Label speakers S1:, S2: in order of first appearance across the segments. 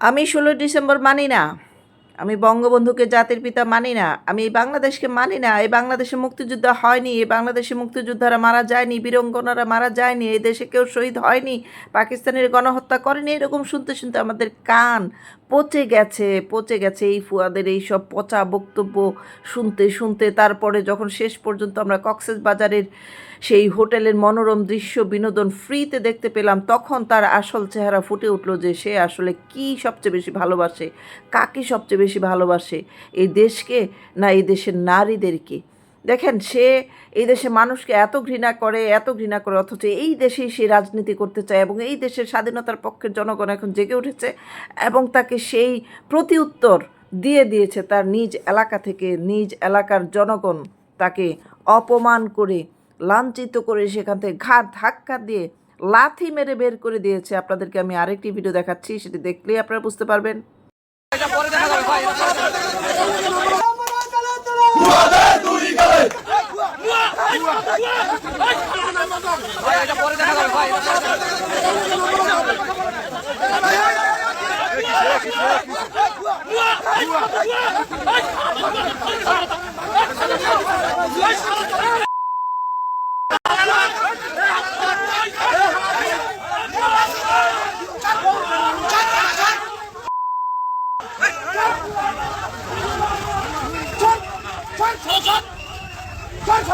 S1: আমি ষোলোই ডিসেম্বর মানি না। আমি বঙ্গবন্ধুকে জাতির পিতা মানি না। আমি এই বাংলাদেশকে মানি না। এই বাংলাদেশে মুক্তিযুদ্ধ হয়নি। এই বাংলাদেশে মুক্তিযোদ্ধারা মারা যায়নি। বীরঙ্গনারা মারা যায়নি। এই দেশে কেউ শহীদ হয়নি। পাকিস্তানের গণহত্যা করেনি। এরকম শুনতে শুনতে আমাদের কান পচে গেছে পচে গেছে এই ফুয়াদের এই সব পচা বক্তব্য শুনতে শুনতে। তারপরে যখন শেষ পর্যন্ত আমরা কক্সেস বাজারের সেই হোটেলের মনোরম দৃশ্য, বিনোদন ফ্রিতে দেখতে পেলাম, তখন তার আসল চেহারা ফুটে উঠল যে সে আসলে কি সবচেয়ে বেশি ভালোবাসে, কাকে সবচেয়ে বেশি ভালোবাসে? এই দেশকে না এই দেশের নারীদেরকে? দেখেন, সে এই দেশে মানুষকে এত ঘৃণা করে, এত ঘৃণা করে, অথচ এই দেশেই সে রাজনীতি করতে চায় এবং এই দেশের স্বাধীনতার পক্ষের জনগণ এখন জেগে উঠেছে এবং তাকে সেই প্রতি উত্তর দিয়ে দিয়েছে তার নিজ এলাকা থেকে, নিজ এলাকার জনগণ তাকে অপমান করে, লাঞ্ছিত করে সেখান থেকে ঘাট ধাক্কা দিয়ে লাথি মেরে বের করে দিয়েছে। আপনাদেরকে আমি আরেকটি ভিডিও দেখাচ্ছি, সেটি দেখলেই আপনারা বুঝতে পারবেন।
S2: দেই দেই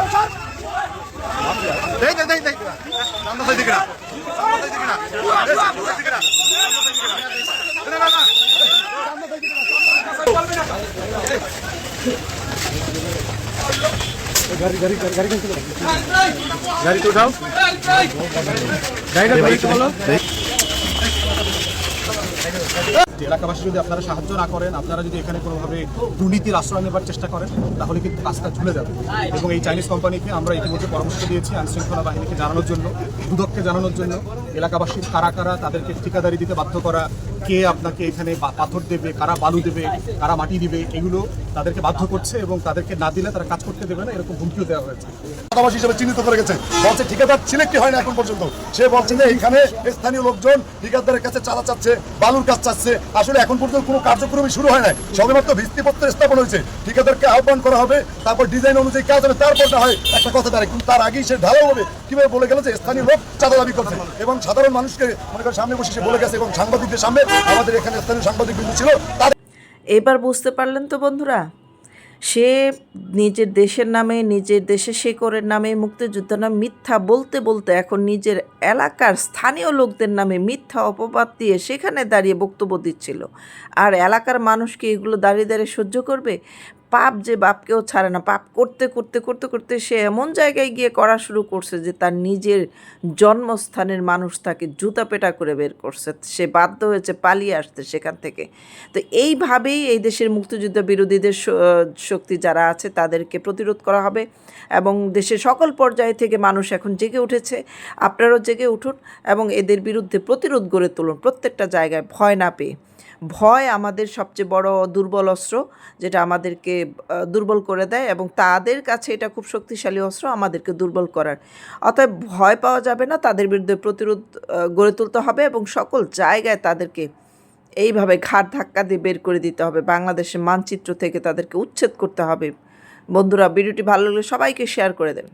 S2: দেই না। না। না। না গাড়ি তো উঠাও। গাড়িটা গাড়ি বলো। যে এলাকাবাসী যদি আপনারা সাহায্য না করেন, আপনারা যদি এখানে কোনোভাবে দুর্নীতির আশ্রয় নেবার চেষ্টা করেন, তাহলে কিন্তু রাস্তা ঝুলে যাবে। এবং এই চাইনিজ কোম্পানিকে আমরা ইতিমধ্যে পরামর্শ দিয়েছি আইনশৃঙ্খলা বাহিনীকে জানানোর জন্য, দুদককে জানানোর জন্য। এলাকাবাসীর কারা কারা তাদেরকে ঠিকাদারি দিতে বাধ্য করা, কে আপনাকে এখানে পাথর দেবে, কারা বালু দেবে, কারা মাটি দিবে, এগুলো তাদেরকে বাধ্য করছে এবং তাদেরকে না দিলে তারা কাজ করতে দেবে না, এরকম হুমকিও দেওয়া হয়েছে।
S3: আবাস হিসেবে চিহ্নিত করে গেছে। বলছে, ঠিকাদার হয় না এখন পর্যন্ত? সে বলছে যে স্থানীয় লোকজন ঠিকাদারের কাছে চাঁদা চাচ্ছে, বালুর কাজ চাচ্ছে। আসলে এখন পর্যন্ত কোনো কার্যক্রমই শুরু হয় নাই। সবেমাত্র ভিত্তিপত্র স্থাপন হয়েছে। ঠিকাদারকে আহ্বান করা হবে, তারপর ডিজাইন অনুযায়ী কাজ হবে, তারপর হয় একটা কথা দাঁড়ায়। কিন্তু তার আগেই সে ঢালাও হবে। কীভাবে বলে গেল যে, স্থানীয় লোক চাঁদা দাবি করছে এবং সাধারণ মানুষকে মনে করেন সামনে বসে সে বলে গেছে এবং সাংবাদিকদের সামনে আমাদের এখানে স্থানীয় সাংবাদিক বিন্দু ছিল
S1: এবার বুঝতে পারলেন তো বন্ধুরা, সে নিজের দেশের নামে, নিজের দেশের শেকরের নামে মুক্তিযোদ্ধার নামে মিথ্যা বলতে বলতে এখন নিজের এলাকার স্থানীয় লোকদের নামে মিথ্যা অপবাদ দিয়ে সেখানে দাঁড়িয়ে বক্তব্য দিচ্ছিল। আর এলাকার মানুষকে এগুলো দাঁড়িয়ে দাঁড়িয়ে সহ্য করবে? পাপ যে বাপকেও ছাড়ে না। পাপ করতে করতে করতে করতে সে এমন জায়গায় গিয়ে করা শুরু করছে যে তার নিজের জন্মস্থানের মানুষ তাকে জুতা পেটা করে বের করছে। সে বাধ্য হয়েছে পালিয়ে আসতে সেখান থেকে। তো এইভাবেই এই দেশের মুক্তিযুদ্ধ বিরোধীদের শক্তি যারা আছে তাদেরকে প্রতিরোধ করা হবে এবং দেশের সকল পর্যায় থেকে মানুষ এখন জেগে উঠেছে। আপনারাও জেগে উঠুন এবং এদের বিরুদ্ধে প্রতিরোধ গড়ে তুলুন। প্রত্যেকটা জায়গায় ভয় না পেয়ে। ভয় আমাদের সবচেয়ে বড় দুর্বল অস্ত্র, যেটা আমাদেরকে দুর্বল করে দেয় এবং তাদের কাছে এটা খুব শক্তিশালী অস্ত্র, আমাদেরকে দুর্বল করার। অতএব ভয় পাওয়া যাবে না, তাদের বিরুদ্ধে প্রতিরোধ গড়ে তুলতে হবে এবং সকল জায়গায় তাদেরকে এইভাবে ঘাট ধাক্কা দিয়ে বের করে দিতে হবে। বাংলাদেশের মানচিত্র থেকে তাদেরকে উচ্ছেদ করতে হবে। বন্ধুরা, ভিডিওটি ভালো লাগলে সবাইকে শেয়ার করে দেন